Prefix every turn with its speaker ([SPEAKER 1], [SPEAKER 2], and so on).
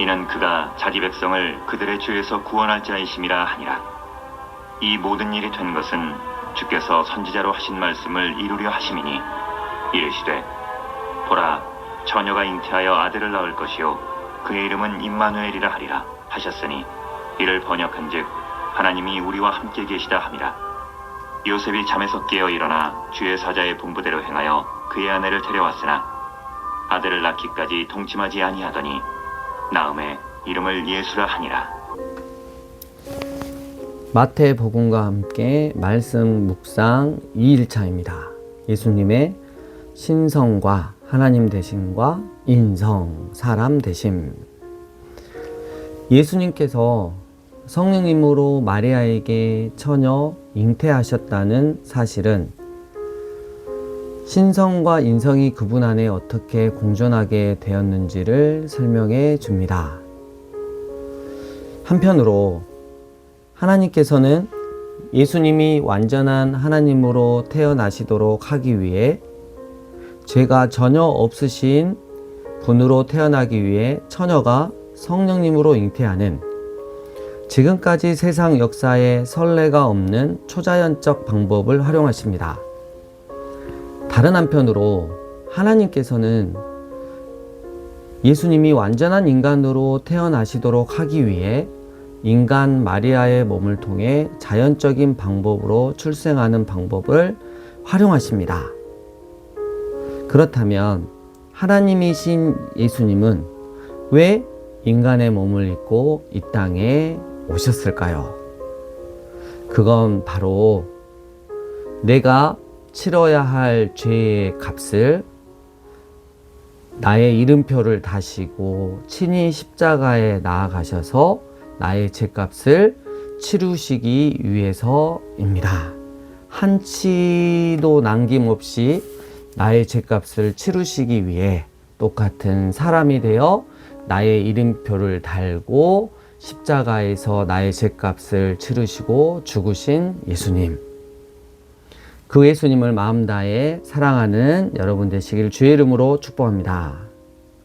[SPEAKER 1] 이는 그가 자기 백성을 그들의 죄에서 구원할 자이심이라 하니라. 이 모든 일이 된 것은 주께서 선지자로 하신 말씀을 이루려 하심이니 이르시되 보라 처녀가 잉태하여 아들을 낳을 것이요 그의 이름은 임마누엘이라 하리라 하셨으니 이를 번역한즉 하나님이 우리와 함께 계시다 함이라. 요셉이 잠에서 깨어 일어나 주의 사자의 분부대로 행하여 그의 아내를 데려왔으나 아들을 낳기까지 동침하지 아니하더니 나음에 이름을 예수라 하니라.
[SPEAKER 2] 마태복음과 함께 말씀 묵상 2일차입니다. 예수님의 신성과 하나님 되심과 인성, 사람 되심. 예수님께서 성령님으로 마리아에게 처녀 잉태하셨다는 사실은 신성과 인성이 그분 안에 어떻게 공존하게 되었는지를 설명해 줍니다. 한편으로 하나님께서는 예수님이 완전한 하나님으로 태어나시도록 하기 위해 죄가 전혀 없으신 분으로 태어나기 위해 처녀가 성령님으로 잉태하는 지금까지 세상 역사에 선례가 없는 초자연적 방법을 활용하십니다. 다른 한편으로 하나님께서는 예수님이 완전한 인간으로 태어나시도록 하기 위해 인간 마리아의 몸을 통해 자연적인 방법으로 출생하는 방법을 활용하십니다. 그렇다면 하나님이신 예수님은 왜 인간의 몸을 입고 이 땅에 오셨을까요? 그건 바로 내가 치러야 할 죄의 값을 나의 이름표를 다시고 친히 십자가에 나아가셔서 나의 죄값을 치루시기 위해서입니다. 한치도 남김없이 나의 죄값을 치루시기 위해 똑같은 사람이 되어 나의 이름표를 달고 십자가에서 나의 죄값을 치르시고 죽으신 예수님. 그 예수님을 마음 다해 사랑하는 여러분 되시길 주의 이름으로 축복합니다.